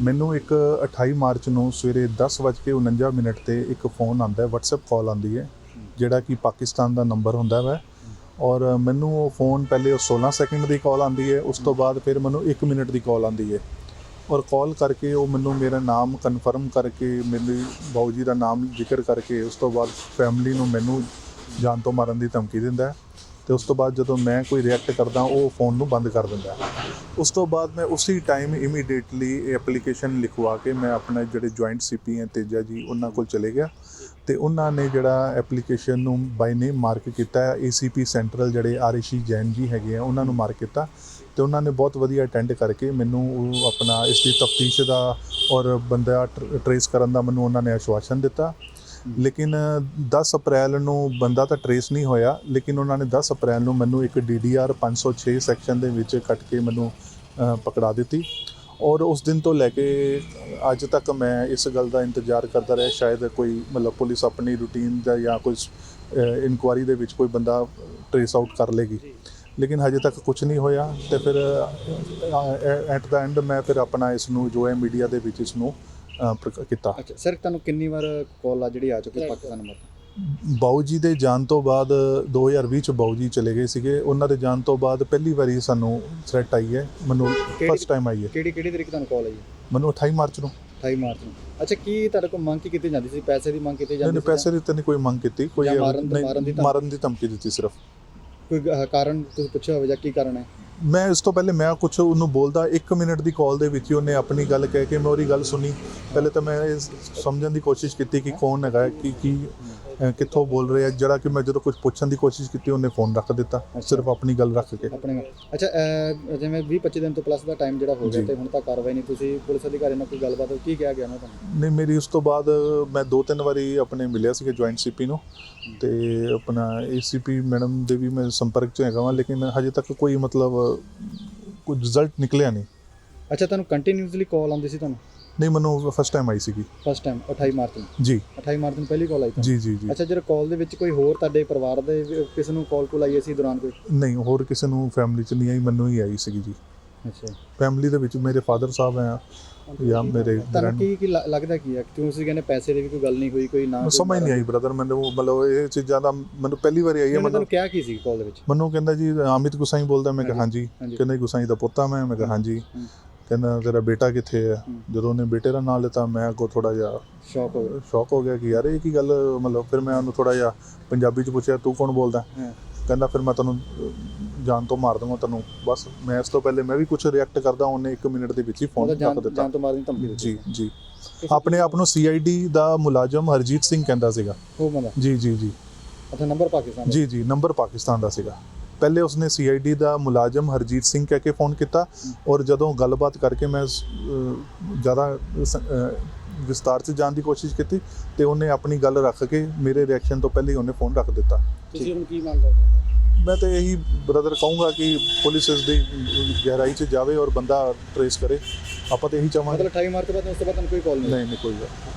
ਮੈਨੂੰ ਇੱਕ 28 ਮਾਰਚ ਨੂੰ ਸਵੇਰੇ 10:49 ਮਿੰਟ ਤੇ ਇੱਕ ਫੋਨ ਆਂਦਾ ਹੈ, WhatsApp ਕਾਲ ਆਂਦੀ ਹੈ, ਜਿਹੜਾ ਕਿ ਪਾਕਿਸਤਾਨ ਦਾ ਨੰਬਰ ਹੁੰਦਾ ਹੈ। ਔਰ ਮੈਨੂੰ ਉਹ ਫੋਨ ਪਹਿਲੇ ਉਹ 16 ਸੈਕਿੰਡ ਦੀ ਕਾਲ ਆਂਦੀ ਹੈ, ਉਸ ਤੋਂ ਬਾਅਦ ਫਿਰ ਮੈਨੂੰ 1 ਮਿੰਟ ਦੀ ਕਾਲ ਆਂਦੀ ਹੈ। ਔਰ ਕਾਲ ਕਰਕੇ ਉਹ ਮੈਨੂੰ ਮੇਰਾ ਨਾਮ ਕਨਫਰਮ ਕਰਕੇ, ਮੇਰੇ ਬਾਊ ਜੀ ਦਾ ਨਾਮ ਜ਼ਿਕਰ ਕਰਕੇ, ਉਸ ਤੋਂ ਬਾਅਦ ਫੈਮਿਲੀ ਨੂੰ ਮੈਨੂੰ ਜਾਨ ਤੋਂ ਮਾਰਨ ਦੀ ਧਮਕੀ ਦਿੰਦਾ ਹੈ। ਤੇ ਉਸ ਤੋਂ ਬਾਅਦ ਜਦੋਂ ਮੈਂ ਕੋਈ ਰਿਐਕਟ ਕਰਦਾ, ਉਹ ਫੋਨ ਨੂੰ ਬੰਦ ਕਰ ਦਿੰਦਾ। ਉਸ ਤੋਂ ਬਾਅਦ ਮੈਂ ਉਸੇ ਟਾਈਮ ਇਮੀਡੀਏਟਲੀ ਐਪਲੀਕੇਸ਼ਨ ਲਿਖਵਾ ਕੇ ਮੈਂ ਆਪਣੇ ਜਿਹੜੇ ਜੁਆਇੰਟ ਸੀਪੀ ਹੈ ਤੇਜਾ ਜੀ, ਉਹਨਾਂ ਕੋਲ ਚਲੇ ਗਿਆ। ਤੇ ਉਹਨਾਂ ਨੇ ਜਿਹੜਾ ਐਪਲੀਕੇਸ਼ਨ ਨੂੰ ਬਾਈ ਨੇਮ ਮਾਰਕ ਕੀਤਾ ਹੈ ਏਸੀਪੀ ਸੈਂਟਰਲ ਜਿਹੜੇ ਆਰਿਸ਼ੀ ਜੈਨ ਜੀ ਹੈਗੇ ਆ, ਉਹਨਾਂ ਨੂੰ ਮਾਰਕ ਕੀਤਾ। ਤੇ ਉਹਨਾਂ ਨੇ ਬਹੁਤ ਵਧੀਆ ਅਟੈਂਡ ਕਰਕੇ ਮੈਨੂੰ ਉਹ ਆਪਣਾ ਇਸ ਦੀ ਤਫਤੀਸ਼ ਦਾ ਔਰ ਬੰਦਾ ਟਰੇਸ ਕਰਨ ਦਾ ਮੈਨੂੰ ਉਹਨਾਂ ਨੇ ਆਸ਼ਵਾਸਨ ਦਿੱਤਾ। ਲੇਕਿਨ 10 ਅਪ੍ਰੈਲ ਨੂੰ ਬੰਦਾ ਤਾਂ ਟਰੇਸ ਨਹੀਂ ਹੋਇਆ, ਲੇਕਿਨ ਉਹਨਾਂ ਨੇ 10 ਅਪ੍ਰੈਲ ਨੂੰ ਮੈਨੂੰ ਇੱਕ ਡੀਡੀਆਰ 506 ਸੈਕਸ਼ਨ ਦੇ ਵਿੱਚ ਕੱਟ ਕੇ ਮੈਨੂੰ ਪਕੜਾ ਦਿੱਤੀ। ਔਰ ਉਸ ਦਿਨ ਤੋਂ ਲੈ ਕੇ ਅੱਜ ਤੱਕ ਮੈਂ ਇਸ ਗੱਲ ਦਾ ਇੰਤਜ਼ਾਰ ਕਰਦਾ ਰਿਹਾ, ਸ਼ਾਇਦ ਕੋਈ ਮਤਲਬ ਪੁਲਿਸ ਆਪਣੀ ਰੂਟੀਨ ਦਾ ਜਾਂ ਕੋਈ ਇਨਕੁਆਰੀ ਦੇ ਵਿੱਚ ਕੋਈ ਬੰਦਾ ਟਰੇਸ ਆਊਟ ਕਰ ਲੇਗੀ। ਲੇਕਿਨ ਹਜੇ ਤੱਕ ਕੁਝ ਨਹੀਂ ਹੋਇਆ ਤੇ ਫਿਰ ਐਟ ਦਾ ਐਂਡ ਮੈਂ ਫਿਰ ਆਪਣਾ ਇਸ ਨੂੰ, ਜੋ ਹੈ ਮੀਡੀਆ ਦੇ ਵਿੱਚ ਇਸ ਨੂੰ ਪ੍ਰਕ- ਕੀਤਾ। ਅੱਛਾ ਸਰ ਤੁਹਾਨੂੰ ਕਿੰਨੀ ਵਾਰ ਕਾਲ ਆ ਜਿਹੜੀ ਆ ਚੁੱਕੀ ਹੈ ਪਾਕਿਸਤਾਨ ਤੋਂ ਬਾਊ ਜੀ ਦੇ ਜਾਣ ਤੋਂ ਬਾਅਦ 2020 ਚ ਬਾਊ ਜੀ ਚਲੇ ਗਏ ਸੀਗੇ। ਉਹਨਾਂ ਦੇ ਜਾਣ ਤੋਂ ਬਾਅਦ ਪਹਿਲੀ ਵਾਰੀ ਸਾਨੂੰ ਥ੍ਰੈਟ ਆਈ ਹੈ। ਮੈਨੂੰ ਕਿਹੜੀ- ਫਸਟ ਟਾਈਮ ਆਈ ਹੈ। ਕਿਹੜੀ ਕਿਹੜੀ ਤਰੀਕ ਤੁਹਾਨੂੰ ਕਾਲ ਆਈ ਮੈਨੂੰ 28 ਮਾਰਚ ਨੂੰ। 28 ਮਾਰਚ ਨੂੰ। ਅੱਛਾ ਕੀ ਤੁਹਾਡੇ ਕੋਲ ਮੰਗ ਕੀ ਕੀਤੀ ਜਾਂਦੀ ਸੀ? ਪੈਸੇ ਦੀ ਮੰਗ ਕੀਤੀ ਜਾਂਦੀ ਨਹੀਂ, ਪੈਸੇ ਦੀ ਤਾਂ ਨਹੀਂ ਕੋਈ ਮੰਗ ਕੀਤੀ। ਕੋਈ ਜਾਂ ਮਾਰਨ- ਨਹੀਂ, ਮਾਰਨ ਦੀ ਧਮਕੀ? ਮਾਰਨ ਦੀ ਧਮਕੀ ਦਿੱਤੀ ਸਿਰਫ। ਕੋਈ ਅਹ, ਕਾਰਨ ਤੁਸੀਂ ਪੁੱਛਿਆ ਹੋਵੇ ਜਾਂ ਕੀ ਕਾਰਨ ਹੈ? ਮੈਂ ਇਸ ਤੋਂ ਪਹਿਲੇ ਮੈਂ ਕੁਝ ਉਹਨੂੰ ਬੋਲਦਾ 1 ਮਿੰਟ ਦੀ ਕਾਲ ਦੇ ਵਿੱਚ ਹੀ ਉਹਨੇ ਆਪਣੀ ਗੱਲ ਕਹਿ ਕੇ ਮੈਂ ਉਹਦੀ ਗੱਲ ਸੁਣੀ। ਪਹਿਲੇ ਤਾਂ ਮੈਂ ਇਹ ਸਮਝਣ ਦੀ ਕੋਸ਼ਿਸ਼ ਕੀਤੀ ਕਿ ਕੌਣ ਹੈਗਾ, ਕਿ ਕੀ ਅਹ, ਕਿੱਥੋਂ ਬੋਲ ਰਿਹਾ ਜਿਹੜਾ ਕਿ ਮੈਂ ਜਦੋਂ ਕੁਝ ਪੁੱਛਣ ਦੀ ਕੋਸ਼ਿਸ਼ ਕੀਤੀ ਉਹਨੇ ਫੋਨ ਰੱਖ ਦਿੱਤਾ। ਸਿਰਫ ਆਪਣੀ ਗੱਲ ਰੱਖ ਕੇ। ਆਪਣੇ ਅੱਛਾ ਅਹ, ਜਿਵੇਂ 20 25 ਦਿਨ ਤੋਂ ਪਲੱਸ ਦਾ ਟਾਈਮ ਜਿਹੜਾ ਹੋ ਗਿਆ ਜੀ। ਤੇ ਹੁਣ ਤੱਕ ਕਾਰਵਾਈ ਨਹੀਂ। ਤੁਸੀਂ ਪੁਲਿਸ ਅਧਿਕਾਰੀ ਨਾਲ ਕੋਈ ਗੱਲਬਾਤ ਹੋਈ? ਕੀ ਕਿਹਾ ਗਿਆ ਨਾ ਤੁਹਾਨੂੰ ਨਹੀਂ ਮੇਰੀ ਉਸ ਤੋਂ ਬਾਅਦ ਮੈਂ ਦੋ ਤਿੰਨ ਵਾਰੀ ਆਪਣੇ ਮਿਲਿਆ ਸੀਗਾ ਜੁਆਇੰਟ ਸੀਪੀ ਨੂੰ। ਤੇ ਆਪਣਾ ਏਸੀਪੀ ਮੈਡਮ ਦੇ ਵੀ ਮੈਂ ਸੰਪਰਕ 'ਚ ਹੈਗਾ ਵਾਂ ਲੇਕਿਨ ਹਜੇ ਤੱਕ ਕੋਈ ਮਤਲਬ ਕੋਈ ਰਿਜ਼ਲਟ ਨਿਕਲਿਆ ਨਹੀਂ। ਅੱਛਾ ਤੁਹਾਨੂੰ ਕੰਟੀਨਿਊਸਲੀ ਕਾਲ ਆਉਂਦੀ ਸੀ ਤੁਹਾਨੂੰ? ਨਹੀਂ ਮੈਨੂੰ ਫਸਟ ਟਾਈਮ ਆਈ ਸੀਗੀ। ਫਸਟ ਟਾਈਮ 28 ਮਾਰਚ ਨੂੰ? ਜੀ। 28 ਮਾਰਚ ਨੂੰ ਪਹਿਲੀ ਕਾਲ ਆਈ ਜੀ ਜੀ ਜੀ। ਅੱਛਾ ਜਦੋਂ ਕਾਲ ਦੇ ਵਿੱਚ ਕੋਈ ਹੋਰ ਤੁਹਾਡੇ ਪਰਿਵਾਰ ਦੇ ਕਿਸ ਨੂੰ ਕਾਲ ਕੋਲ ਆਈ ਸੀ ਦੌਰਾਨ ਕੋਈ? ਨਹੀਂ ਹੋਰ ਕਿਸੇ ਨੂੰ ਫੈਮਿਲੀ 'ਚ ਨਹੀਂ ਆਈ ਮੈਨੂੰ ਹੀ ਆਈ ਸੀਗੀ ਜੀ। ਅੱਛਾ। ਫੈਮਿਲੀ ਦੇ ਵਿੱਚ ਮੇਰੇ ਫਾਦਰ ਸਾਹਿਬ ਆ ਜਾਂ ਮੇਰੇ ਤੁਹਾਨੂੰ ਕੀ ਕੀ ਲੱਗਦਾ ਕੀ ਹੈ? ਕਿਉਂ ਤੁਸੀਂ ਕਹਿੰਦੇ ਪੈਸੇ ਦੀ ਵੀ ਕੋਈ ਗੱਲ ਨਹੀਂ ਹੋਈ ਕੋਈ ਨਾ ਸਮਝ ਨਹੀਂ ਆਈ ਬ੍ਰਦਰ ਮੈਨੂੰ ਮਤਲਬ ਇਹ ਚੀਜ਼ਾਂ ਦਾ ਮੈਨੂੰ ਪਹਿਲੀ ਵਾਰੀ ਆਈ ਹੈ ਮਤਲਬ ਤੁਹਾਨੂੰ ਕਿਹਾ ਕੀ ਸੀ ਕਾਲ ਦੇ ਵਿੱਚ? ਮੈਨੂੰ ਕਹਿੰਦਾ ਜੀ ਅਮਿਤ ਗੁਸਾਈ ਬੋਲਦਾ ਮੈਂ ਕਿਹਾ ਹਾਂਜੀ ਕਹਿੰਦਾ ਗੁਸਾਈ ਦਾ ਪੁੱਤਾ ਮੈਂ ਮੈਂ ਕਿਹਾ ਹਾਂਜੀ। ਕਹਿੰਦਾ ਤੇਰਾ ਬੇਟਾ ਕਿੱਥੇ ਹੈ ਹੂੰ। ਜਦੋਂ ਉਹਨੇ ਬੇਟੇ ਦਾ ਨਾਮ ਲਿੱਤਾ ਮੈਂ ਕੋ ਥੋੜਾ ਜਿਹਾ ਸ਼ੌਕ ਹੋ ਗਿਆ। ਸ਼ੌਕ ਹੋ ਗਿਆ ਕਿ ਯਾਰ ਇਹ ਕੀ ਗੱਲ ਮਤਲਬ ਫਿਰ ਮੈਂ ਉਹਨੂੰ ਥੋੜਾ ਜਿਹਾ ਪੰਜਾਬੀ ਚ ਪੁੱਛਿਆ ਤੂੰ ਕੌਣ ਬੋਲਦਾ। ਕਹਿੰਦਾ ਫਿਰ ਮੈਂ ਤੈਨੂੰ ਜਾਨ ਤੋਂ ਮਾਰ ਦਵਾਂ ਤੈਨੂੰ। ਬਸ ਮੈਂ ਇਸ ਤੋਂ ਪਹਿਲੇ ਮੈਂ ਵੀ ਕੁਝ ਰਿਐਕਟ ਕਰਦਾ ਉਹਨੇ 1 ਮਿੰਟ ਦੇ ਵਿੱਚ ਹੀ ਫੋਨ ਕੱਟ ਦਿੱਤਾ। ਜਾਨ ਤੋਂ ਮਾਰਨ ਦੀ ਧਮਕੀ ਦਿੱਤੀ। ਜੀ ਜੀ। ਆਪਣੇ ਆਪ ਨੂੰ ਸੀਆਈਡੀ ਦਾ ਮੁਲਾਜ਼ਮ ਹਰਜੀਤ ਸਿੰਘ ਕਹਿੰਦਾ ਸੀਗਾ। ਉਹ ਬੰਦਾ? ਜੀ ਜੀ ਜੀ। ਅੱਛਾ ਨੰਬਰ ਪਾਕਿਸਤਾਨ ਜੀ ਜੀ ਨੰਬਰ ਪਾਕਿਸਤਾਨ ਦਾ ਸੀਗਾ। ਪਹਿਲੇ ਉਸਨੇ ਸੀਆਈਡੀ ਦਾ ਮੁਲਾਜ਼ਮ ਹਰਜੀਤ ਸਿੰਘ ਕਹਿ ਕੇ ਫੋਨ ਕੀਤਾ ਔਰ ਜਦੋਂ ਗੱਲਬਾਤ ਕਰਕੇ ਮੈਂ ਜ਼ਿਆਦਾ ਵਿਸਤਾਰ 'ਚ ਜਾਣ ਦੀ ਕੋਸ਼ਿਸ਼ ਕੀਤੀ ਤੇ ਉਹਨੇ ਆਪਣੀ ਗੱਲ ਰੱਖ ਕੇ ਮੇਰੇ ਰਿਐਕਸ਼ਨ ਤੋਂ ਪਹਿਲੇ ਹੀ ਉਹਨੇ ਫੋਨ ਰੱਖ ਦਿੱਤਾ। ਤੁਸੀਂ ਹੁਣ ਕੀ ਮੰਗ ਕਰਦੇ ਮੈਂ ਤਾਂ ਇਹੀ ਬ੍ਰਦਰ ਕਹੂੰਗਾ ਕਿ ਪੁਲਿਸ ਇਸ ਦੀ ਗਹਿਰਾਈ 'ਚ ਜਾਵੇ ਔਰ ਬੰਦਾ ਟਰੇਸ ਕਰੇ। ਆਪਾਂ ਤਾਂ ਇਹੀ ਚਾਹਾਂਗੇ। ਮਤਲਬ 28 ਮਾਰਚ ਤੋਂ ਬਾਅਦ ਉਸ ਤੋਂ ਬਾਅਦ ਤੁਹਾਨੂੰ ਕੋਈ ਕਾਲ ਨਹੀਂ? ਨਹੀਂ ਨਹੀਂ ਕੋਈ ਗੱਲ